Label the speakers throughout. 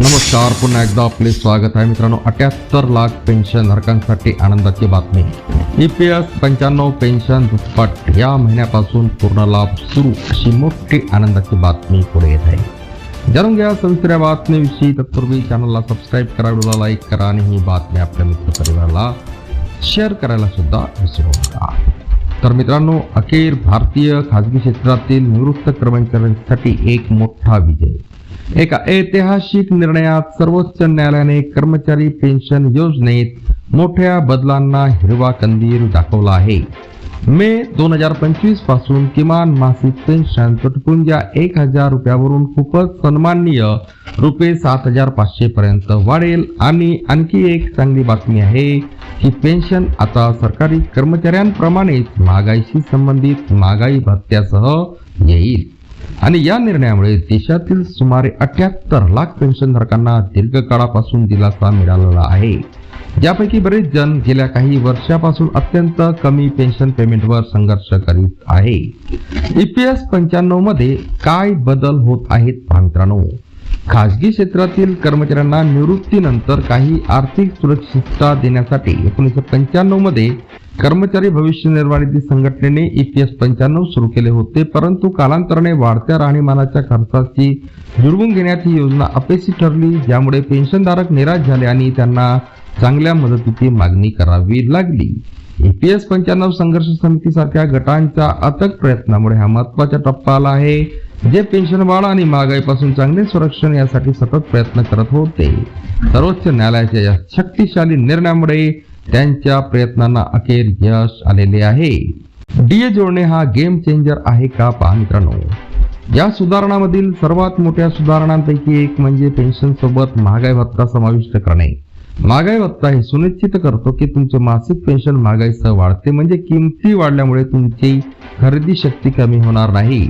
Speaker 1: नमस्कार पुन्हा एकदा आपले स्वागत आहे. मित्रांनो अठ्याहत्तर लाख पेन्शन धारकांसाठी आनंदाची बातमी. ई पी एस पंच्याण्णव पेन्शन दुप्पट. या महिन्यापासून पूर्ण लाभ सुरू अशी मोठी आनंदाची बातमी पुढे येत आहे. जाणून घ्या सविस्तर या बातमीविषयी. तत्पूर्वी चॅनलला सबस्क्राईब करा व्हिडिओला लाईक करा आणि ही बातमी आपल्या मित्रपरिवाराला शेअर करायला सुद्धा विसरू नका. तर मित्रांनो अखेर भारतीय खाजगी क्षेत्रातील निवृत्त कर्मचाऱ्यांसाठी एक मोठा विजय. एका ऐतिहासिक निर्णयात सर्वोच्च न्यायालयाने कर्मचारी पेन्शन योजनेत मोठ्या बदलांना हिरवा कंदील दाखवला आहे. मे दोन हजार पंचवीसपासून किमान मासिक पेन्शन तुटपुंजा एक हजार रुपयावरून खूपच सन्माननीय रुपये सात हजार पाचशे पर्यंत वाढेल. आणि आणखी एक चांगली बातमी आहे की पेन्शन आता सरकारी कर्मचाऱ्यांप्रमाणेच महागाईशी संबंधित महागाई भत्त्यासह येईल. आणि या निर्णयामुळे देशातील सुमारे अठ्याहत्तर लाख पेन्शनधारकांना दीर्घकाळापासून दिलासा मिळालेला आहे. ज्यापैकी बरेच जण गेल्या काही वर्षापासून अत्यंत कमी पेन्शन पेमेंटवर संघर्ष करीत आहे. ईपीएस पंच्याण्णवमध्ये काय बदल होत आहेत मित्रांनो खाजगी क्षेत्रातील कर्मचाऱ्यांना निवृत्तीनंतर काही आर्थिक सुरक्षितता देण्यासाठी एकोणीसशे पंच्याण्णवमध्ये कर्मचारी भविष्य निर्वाह निधी संघटनेने ईपीएस पंच्याण्णव सुरू केले होते परंतु कालांतराने वाढत्या राहणीमानाच्या खर्चाची जुळवून घेण्यात ही योजना अपेक्षित ठरली ज्यामुळे पेन्शनधारक निराश झाले आणि त्यांना चांगल्या मदतीची मागणी करावी लागली. ईपीएस पंच्याण्णव संघर्ष समितीसारख्या गटांच्या अथक प्रयत्नामुळे हा महत्त्वाचा टप्पा आला आहे जे पेन्शन वाढ आणि महागाईपासून चांगले संरक्षण यासाठी सतत प्रयत्न करत होते. सर्वोच्च न्यायालयाच्या या शक्तिशाली निर्णयामुळे त्यांच्या प्रयत्नांना अखेर यश आलेले आहे. डीए जोडणे हा गेम चेंजर आहे का पहा मित्रांनो. या सुधारणामधील सर्वात मोठ्या सुधारणांपैकी एक म्हणजे पेन्शन सोबत महागाई भत्ता समाविष्ट करणे. महागाई भत्ता हे सुनिश्चित करतो की तुमचे मासिक पेन्शन महागाईसह वाढते म्हणजे किमती वाढल्यामुळे तुमची खरेदी शक्ती कमी होणार नाही.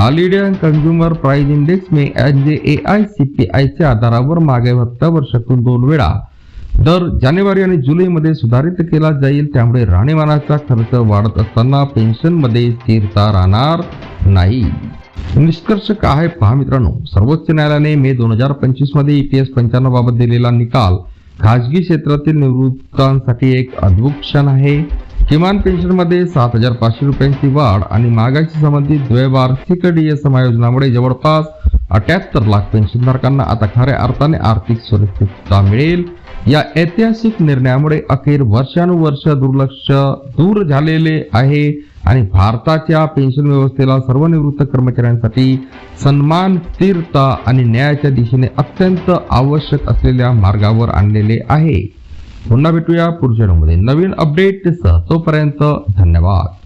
Speaker 1: All India consumer price index May N J A I C P आयच्या आधारावर महागाई भत्ता वर्षातून दोन वेळा दर जानेवारी आणि जुलैमध्ये सुधारित केला जाईल त्यामुळे राहणीमानाचा खर्च वाढत असताना पेन्शनमध्ये स्थिरता राहणार नाही. निष्कर्ष काय आहे पहा मित्रांनो. सर्वोच्च न्यायालयाने मे दोन हजार पंचवीसमध्ये ईपीएस पंच्याण्णव बाबत दिलेला निकाल खाजगी क्षेत्रातील निवृत्तांसाठी एक अद्भुत क्षण आहे. किमान पेन्शनमध्ये सात हजार पाचशे रुपयांची वाढ आणि महागाईशी संबंधित द्वैवार्षिक डीए समायोजनामुळे जवळपास अठ्याहत्तर लाख पेन्शनधारकांना आता खऱ्या अर्थाने आर्थिक सुरक्षितता मिळेल. या ऐतिहासिक निर्णयामुळे अखेर वर्षानुवर्ष दुर्लक्ष दूर झालेले आहे आणि भारताच्या पेन्शन व्यवस्थेला सर्व निवृत्त कर्मचाऱ्यांसाठी सन्मान स्थिरता आणि न्यायाच्या दिशेने अत्यंत आवश्यक असलेल्या मार्गावर आणलेले आहे. पुन्हा भेटूया पुढच्या नवीन अपडेटसह तोपर्यंत धन्यवाद.